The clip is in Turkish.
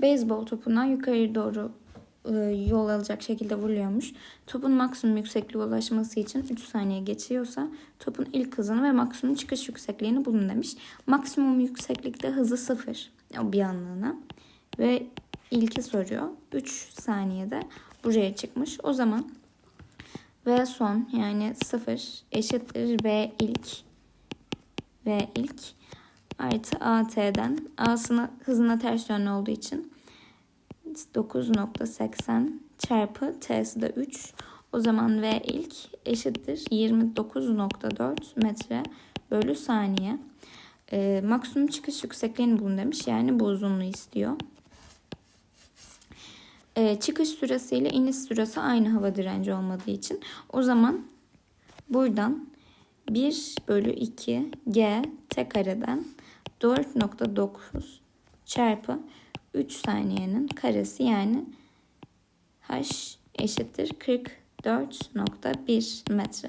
beyzbol topundan yukarı doğru e, yol alacak şekilde vuruyormuş. Topun maksimum yüksekliğe ulaşması için 3 saniye geçiyorsa topun ilk hızını ve maksimum çıkış yüksekliğini bulun demiş. Maksimum yükseklikte hızı 0 o bir anlığına ve ilki soruyor. 3 saniyede buraya çıkmış. O zaman V son yani 0 eşittir V ilk V ilk artı AT'den A'sına hızına ters yönlü olduğu için 9.80 çarpı T'si de 3. O zaman V ilk eşittir 29.4 metre bölü saniye. Ee, maksimum çıkış yüksekliğini bulun demiş. Yani bu uzunluğu istiyor. Ee, çıkış süresi ile iniş süresi aynı hava direnci olmadığı için. O zaman buradan 1 bölü 2 G T kareden 4.9 çarpı 3 saniyenin karesi yani H eşittir 44.1 metre.